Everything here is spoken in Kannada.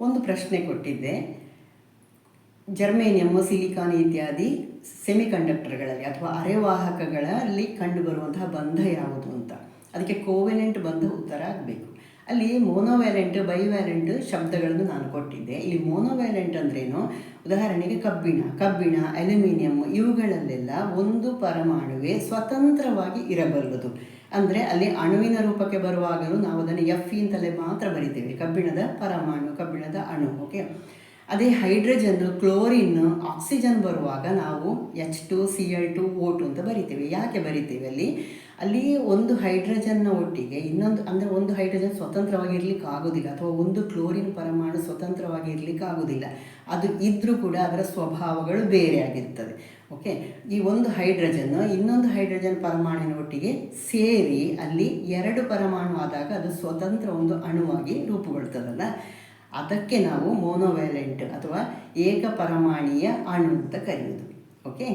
ಒಂದು ಪ್ರಶ್ನೆ ಕೊಟ್ಟಿದ್ದೆ. ಜರ್ಮೇನಿಯಮ್ ಸಿಲಿಕಾನ್ ಇತ್ಯಾದಿ ಸೆಮಿಕಂಡಕ್ಟರ್ಗಳಲ್ಲಿ ಅಥವಾ ಅರೆವಾಹಕಗಳಲ್ಲಿ ಕಂಡುಬರುವಂತಹ ಬಂಧ ಯಾವುದು ಅಂತ. ಅದಕ್ಕೆ ಕೋವೆನೆಂಟ್ ಬಂಧ ಉತ್ತರ ಆಗಬೇಕು. ಅಲ್ಲಿ ಮೋನೋವ್ಯಾಲೆಂಟ್ ಬೈವ್ಯಾಲೆಂಟ್ ಶಬ್ದಗಳನ್ನು ನಾನು ಕೊಟ್ಟಿದ್ದೆ. ಇಲ್ಲಿ ಮೋನೋವ್ಯಾಲೆಂಟ್ ಅಂದ್ರೇನು? ಉದಾಹರಣೆಗೆ ಕಬ್ಬಿಣ ಕಬ್ಬಿಣ, ಅಲ್ಯೂಮಿನಿಯಂ ಇವುಗಳಲ್ಲೆಲ್ಲ ಒಂದು ಪರಮಾಣುವೆ ಸ್ವತಂತ್ರವಾಗಿ ಇರಬಲ್ಲದು. ಅಂದರೆ ಅಲ್ಲಿ ಅಣುವಿನ ರೂಪಕ್ಕೆ ಬರುವಾಗಲೂ ನಾವು ಅದನ್ನು ಎಫ್ ಅಂತಲೇ ಮಾತ್ರ ಬರಿತೇವೆ. ಕಬ್ಬಿಣದ ಪರಮಾಣು, ಕಬ್ಬಿಣದ ಅಣು ಓಕೆ ಅದೇ ಹೈಡ್ರೋಜನ್, ಕ್ಲೋರಿನ್, ಆಕ್ಸಿಜನ್ ಬರುವಾಗ ನಾವು H two C L two O two ಅಂತ ಬರಿತೀವಿ. ಯಾಕೆ ಬರಿತೀವಿ ಅಲ್ಲಿ? ಅಲ್ಲಿ ಒಂದು ಹೈಡ್ರೋಜನ್ನ ಒಟ್ಟಿಗೆ ಇನ್ನೊಂದು, ಅಂದರೆ ಒಂದು ಹೈಡ್ರೋಜನ್ ಸ್ವತಂತ್ರವಾಗಿ ಇರಲಿಕ್ಕೆ ಆಗೋದಿಲ್ಲ, ಅಥವಾ ಒಂದು ಕ್ಲೋರಿನ್ ಪರಮಾಣು ಸ್ವತಂತ್ರವಾಗಿ ಇರಲಿಕ್ಕೆ ಆಗೋದಿಲ್ಲ. ಅದು ಇದ್ದರೂ ಕೂಡ ಅದರ ಸ್ವಭಾವಗಳು ಬೇರೆ ಆಗಿರ್ತದೆ. ಓಕೆ ಈ ಒಂದು ಹೈಡ್ರೋಜನ್, ಇನ್ನೊಂದು ಹೈಡ್ರೋಜನ್ ಪರಮಾಣಿನ ಒಟ್ಟಿಗೆ ಸೇರಿ ಅಲ್ಲಿ ಎರಡು ಪರಮಾಣು ಆದಾಗ ಅದು ಸ್ವತಂತ್ರ ಒಂದು ಅಣುವಾಗಿ ರೂಪುಗೊಳ್ತದಲ್ಲ. ಅದಕ್ಕೆ ನಾವು ಮೋನೋವ್ಯಾಲೆಂಟ್ ಅಥವಾ ಏಕಪರಮಾಣೀಯ ಅಣು ಅಂತ ಕರೆಯೋದು. ಓಕೆ